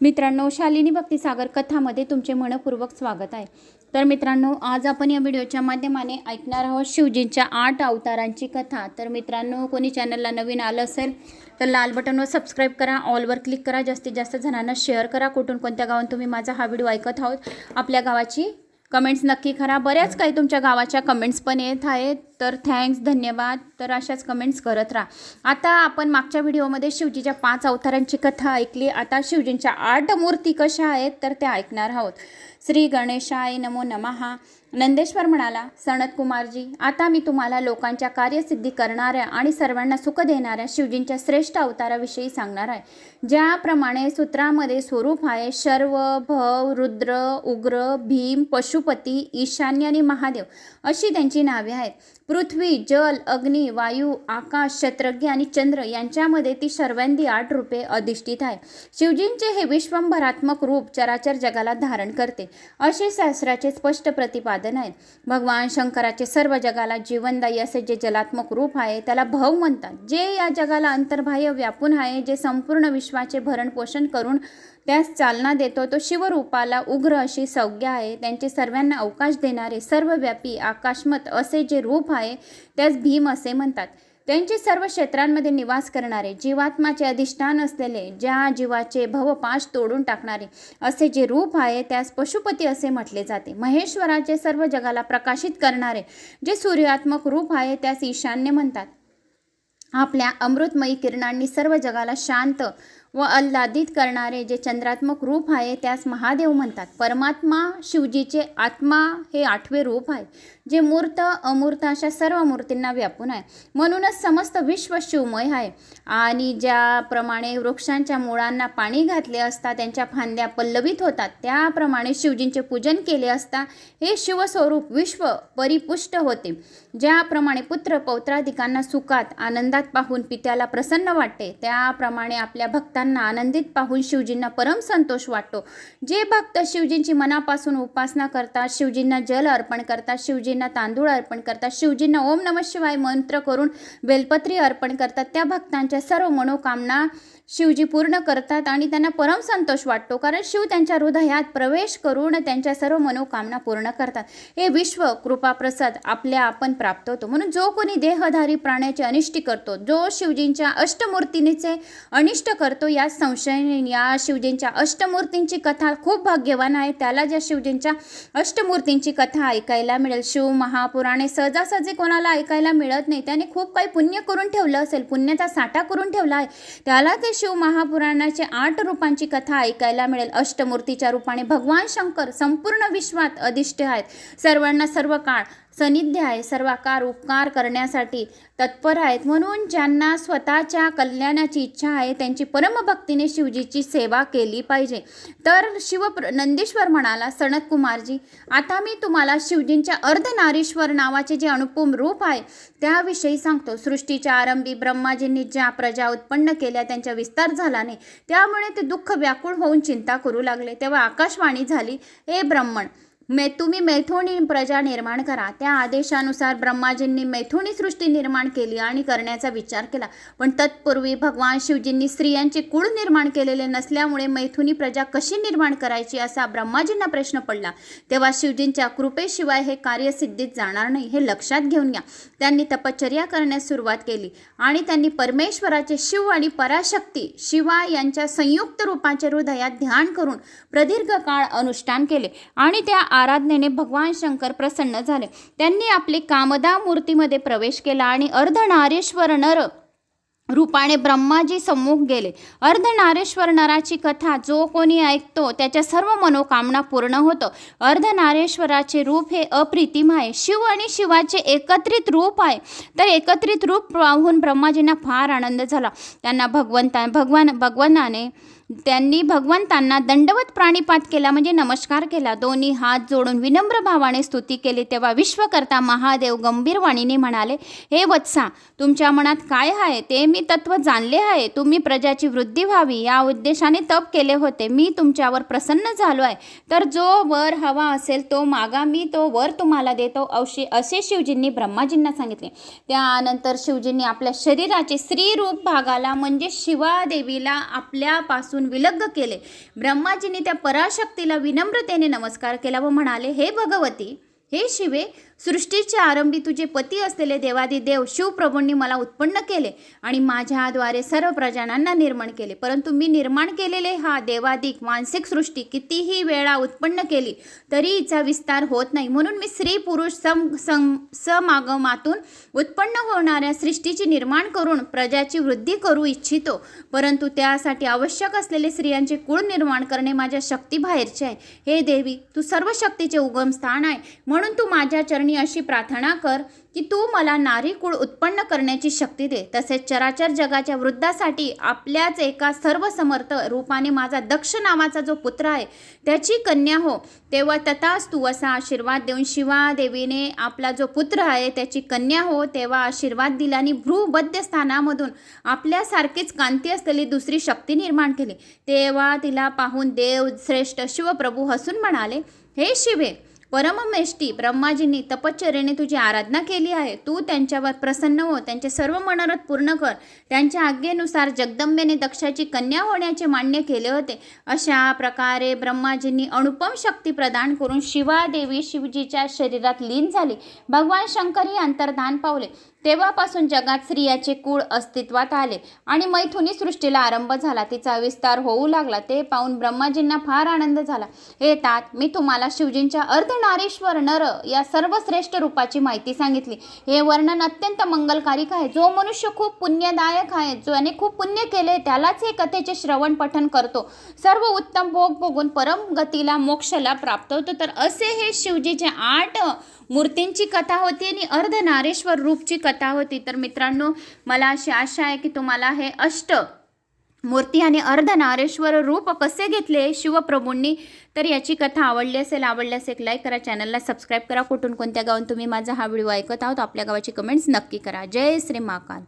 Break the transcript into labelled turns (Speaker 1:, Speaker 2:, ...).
Speaker 1: मित्रांनो शालिनी भक्तिसागर कथामध्ये तुमचे मनपूर्वक स्वागत आहे. तर मित्रांनो आज आपण या व्हिडिओच्या माध्यमाने ऐकणार आहोत शिवजींच्या आठ अवतारांची कथा. तर मित्रांनो कोणी चॅनलला नवीन आलं असेल तर लाल बटनवर सबस्क्राईब करा ऑलवर क्लिक करा जास्तीत जास्त जणांना शेअर करा. कुठून कोणत्या गावात तुम्ही माझा हा व्हिडिओ ऐकत आहोत आपल्या गावाची कमेंट्स नक्की करा. बऱ्याच काही तुमच्या गावाच्या कमेंट्स पण येत आहेत. तर थँक्स धन्यवाद. तर अशाच कमेंट्स करत राहा. आता आपण मागच्या व्हिडिओमध्ये शिवजीच्या पाच अवतारांची कथा ऐकली. आता शिवजींच्या आठ मूर्ती कशा आहेत तर त्या ऐकणार आहोत. श्री गणेशाय नमो नमहा नंदेश्वर म्हणाला सनत कुमारजी आता मी तुम्हाला लोकांच्या कार्यसिद्धी करणाऱ्या आणि सर्वांना सुख देणाऱ्या शिवजींच्या श्रेष्ठ अवताराविषयी सांगणार आहे. ज्याप्रमाणे सूत्रामध्ये स्वरूप आहे शर्व भव रुद्र उग्र भीम पशुपती ईशान्य आणि महादेव अशी त्यांची नावे आहेत. पृथ्वी जल अग्नी वायू आकाश शत्रज्ञ आणि चंद्र यांच्यामध्ये ती सर्वांदी आठ रूपे अधिष्ठित आहे. शिवजींचे हे विश्वंभरात्मक रूप चराचर जगाला धारण करते. असे शास्त्राचे स्पष्ट प्रतिपादन आहे. भगवान शंकराचे सर्व जगाला जीवनदायी असे जे जलात्मक रूप आहे त्याला भव म्हणतात. जे या जगाला अंतर्बाह्य व्यापून आहे जे संपूर्ण विश्वाचे भरणपोषण करून त्यास चालना देतो. तो शिवरूपाला उग्र अशी संज्ञा आहे. त्यांचे सर्वांना अवकाश देणारे सर्वव्यापी आकाशमत असे जे रूप आहे त्यास भीम असे म्हणतात. त्यांचे सर्व क्षेत्रांमध्ये निवास करणारे जीवात्माचे अधिष्ठान असलेले ज्या जीवाचे भवपाश तोडून टाकणारे असे जे रूप आहे त्यास पशुपती असे म्हटले जाते. महेश्वराचे सर्व जगाला प्रकाशित करणारे जे सूर्यात्मक रूप आहे त्यास ईशान्य म्हणतात. आपल्या अमृतमयी किरणांनी सर्व जगाला शांत व आल्हादित करणारे जे चंद्रात्मक रूप आहे त्यास महादेव म्हणतात. परमात्मा शिवजीचे आत्मा हे आठवे रूप आहे जे मूर्त अमूर्त अशा सर्व मूर्तींना व्यापून आहे. म्हणूनच समस्त विश्व शिवमय आहे. आणि ज्याप्रमाणे वृक्षांच्या मुळांना पाणी घातले असता त्यांच्या फांद्या पल्लवित होतात त्याप्रमाणे शिवजींचे पूजन केले असता हे शिवस्वरूप विश्व परिपुष्ट होते. ज्याप्रमाणे पुत्र पौत्राधिकांना सुखात आनंदात पाहून पित्याला प्रसन्न वाटते त्याप्रमाणे आपल्या भक्तांना आनंदित पाहून शिवजींना परम संतोष वाटतो. जे भक्त शिवजींची मनापासून उपासना करतात शिवजींना जल अर्पण करतात शिवजींना तांदूळ अर्पण करतात शिवजींना ओम नम शिवाय मंत्र करून बेलपत्री अर्पण करतात त्या भक्तांच्या सर्व मनोकामना शिवजी पूर्ण करतात आणि त्यांना परम संतोष वाटतो. कारण शिव त्यांच्या हृदयात प्रवेश करून त्यांच्या सर्व मनोकामना पूर्ण करतात. हे विश्व कृपाप्रसाद आपल्या आपण प्राप्त होतो. म्हणून जो कोणी देहधारी प्राण्याचे अनिष्टी करतो जो शिवजींच्या अष्टमूर्तीनेचे अनिष्ट करतो या संशयने या शिवजींच्या अष्टमूर्तींची कथा खूप भाग्यवान आहे. त्याला ज्या शिवजींच्या अष्टमूर्तींची कथा ऐकायला मिळेल शिव महापुराणे सहजासहजी कोणाला ऐकायला मिळत नाही त्याने खूप काही पुण्य करून ठेवलं असेल पुण्याचा साठा करून ठेवला आहे त्याला ते शिव महापुराणाचे आठ रूपांची कथा ऐकायला मिळेल. अष्टमूर्तीच्या रूपाने भगवान शंकर संपूर्ण विश्वात अधिष्ठ आहेत. सर्वांना सर्व काळ सनिध्य आहे. सर्वाकार उपकार करण्यासाठी तत्पर आहेत. म्हणून ज्यांना स्वतःच्या कल्याणाची इच्छा आहे त्यांची परमभक्तीने शिवजीची सेवा केली पाहिजे. तर शिव नंदीश्वर म्हणाला सनत कुमारजी आता मी तुम्हाला शिवजींच्या अर्धनारीश्वर नावाचे जे अनुपम रूप आहे त्याविषयी सांगतो. सृष्टीच्या आरंभी ब्रह्माजींनी ज्या प्रजा उत्पन्न केल्या त्यांचा विस्तार झाला नाही. त्यामुळे ते दुःख व्याकुळ होऊन चिंता करू लागले. तेव्हा आकाशवाणी झाली हे ब्रह्मण मे तुम्ही मैथुनी प्रजा निर्माण करा. त्या आदेशानुसार ब्रह्माजींनी मैथुनी सृष्टी निर्माण केली आणि करण्याचा विचार केला. पण तत्पूर्वी भगवान शिवजींनी स्त्रियांचे कुळ निर्माण केलेले नसल्यामुळे मैथुनी प्रजा कशी निर्माण करायची असा ब्रह्माजींना प्रश्न पडला. तेव्हा शिवजींच्या कृपेशिवाय हे कार्य सिद्धीत जाणार नाही हे लक्षात घेऊन घ्या त्यांनी तपश्चर्या करण्यास सुरुवात केली आणि त्यांनी परमेश्वराचे शिव आणि पराशक्ती शिवा यांच्या संयुक्त रूपाचे हृदयात ध्यान करून प्रदीर्घ काळ अनुष्ठान केले आणि त्या आराधनेने भगवान शंकर प्रसन्न झाले. त्यांनी आपली कामदा मूर्तीमध्ये प्रवेश केला आणि अर्धनारेश्वर नर रूपाने ब्रह्माजी सम्मुख गेले. अर्धनारेश्वर नराची कथा जो कोणी ऐकतो त्याच्या सर्व मनोकामना पूर्ण होतं. अर्धनारेश्वराचे रूप हे अप्रितिम आहे. शिव आणि शिवाचे एकत्रित रूप आहे. तर एकत्रित रूप पाहून ब्रह्माजींना फार आनंद झाला. त्यांना भगवंता भगवान भगवानाने त्यांनी भगवंतांना दंडवत प्राणिपात केला म्हणजे नमस्कार केला. दोन्ही हात जोडून विनम्र भावाने स्तुती केली. तेव्हा विश्वकर्ता महादेव गंभीर वाणीने म्हणाले हे वत्सा तुमच्या मनात काय आहे? ते मी तत्व जाणले आहे. तुम्ही प्रजाची वृद्धी व्हावी. या उद्देशाने तप केले होते. मी तुमच्यावर प्रसन्न झालो आहे. तर जो वर हवा असेल तो मागा. मी तो वर तुम्हाला देतो. अवशे असे शिवजींनी ब्रह्माजींना सांगितले. त्यानंतर शिवजींनी आपल्या शरीराचे स्त्रीरूप भागाला म्हणजे शिवादेवीला आपल्यापासून पासून विलग्न केले. ब्रह्माजींनी त्या पराशक्तीला विनम्रतेने नमस्कार केला व म्हणाले हे भगवती हे शिवे सृष्टीच्या आरंभी तुझे पती असलेले देवादिदेव शिवप्रभूंनी मला उत्पन्न केले आणि माझ्याद्वारे सर्व प्रजानांना निर्माण केले. परंतु मी निर्माण केलेले हा देवादिक मानसिक सृष्टी कितीही वेळा उत्पन्न केली तरी हिचा विस्तार होत नाही. म्हणून मी स्त्री पुरुष सम सम समागमातून उत्पन्न होणाऱ्या सृष्टीची निर्माण करून प्रजाची वृद्धी करू इच्छितो. परंतु त्यासाठी आवश्यक असलेले स्त्रियांचे कुळ निर्माण करणे माझ्या शक्तीबाहेरचे आहे. हे देवी तू सर्व शक्तीचे उगम स्थान आहे. म्हणून तू माझ्या चरणी अशी प्रार्थना कर की तू मला नारी कुळ उत्पन्न करण्याची शक्ती दे. तसेच चराचर जगाच्या वृद्धासाठी आपल्याच एका सर्वसमर्थ रूपाने माझा दक्ष नावाचा जो पुत्र आहे त्याची कन्या हो. तेव्हा तथाच तू असा आशीर्वाद देऊन शिवा देवीने आपला जो पुत्र आहे त्याची कन्या हो. तेव्हा आशीर्वाद दिला आणि भ्रूबद्ध स्थानामधून आपल्यासारखीच कांती असलेली दुसरी शक्ती निर्माण केली. तेव्हा तिला पाहून देव श्रेष्ठ शिवप्रभू हसून म्हणाले हे शिवे परममेष्टी ब्रह्माजींनी तपश्चर्याने तुझी आराधना केली आहे. तू त्यांच्यावर प्रसन्न हो त्यांचे सर्व मनोरथ पूर्ण कर. त्यांच्या आज्ञेनुसार जगदंबेने दक्षाची कन्या होण्याचे मान्य केले होते. अशा प्रकारे ब्रह्माजींनी अनुपम शक्ती प्रदान करून शिवादेवी शिवजीच्या शरीरात लीन झाली. भगवान शंकर ही अंतर्धान पावले. तेव्हापासून जगात स्त्रियाचे कुळ अस्तित्वात आले आणि मैथुनी सृष्टीला आरंभ झाला. तिचा विस्तार होऊ लागला. ते पाहून ब्रह्माजींना फार आनंद झाला. हे तात मी तुम्हाला शिवजींच्या अर्धनारीश्वर नर या सर्वश्रेष्ठ रूपाची माहिती सांगितली. हे वर्णन अत्यंत मंगलकारिक आहे. जो मनुष्य खूप पुण्यदायक आहे ज्याने खूप पुण्य केले त्यालाच हे कथेचे श्रवण पठन करतो. सर्व उत्तम भोग भोगून परम गतीला मोक्षला प्राप्त होतो. तर असे हे शिवजीचे आठ मूर्तींची कथा होती आणि अर्धनारेश्वर रूपची कथा होती. तर मित्रांनो मला अशी आशा आहे की तुम्हाला हे अष्ट मूर्ती आणि अर्धनारेश्वर रूप कसे घेतले शिवप्रभूंनी. तर याची कथा आवडली असेल आवडल्यास एक लाईक करा. चॅनलला सबस्क्राईब करा. कुठून कोणत्या गावून तुम्ही माझा हा व्हिडिओ ऐकत आहोत आपल्या गावाची कमेंट्स नक्की करा. जय श्री महाकाल.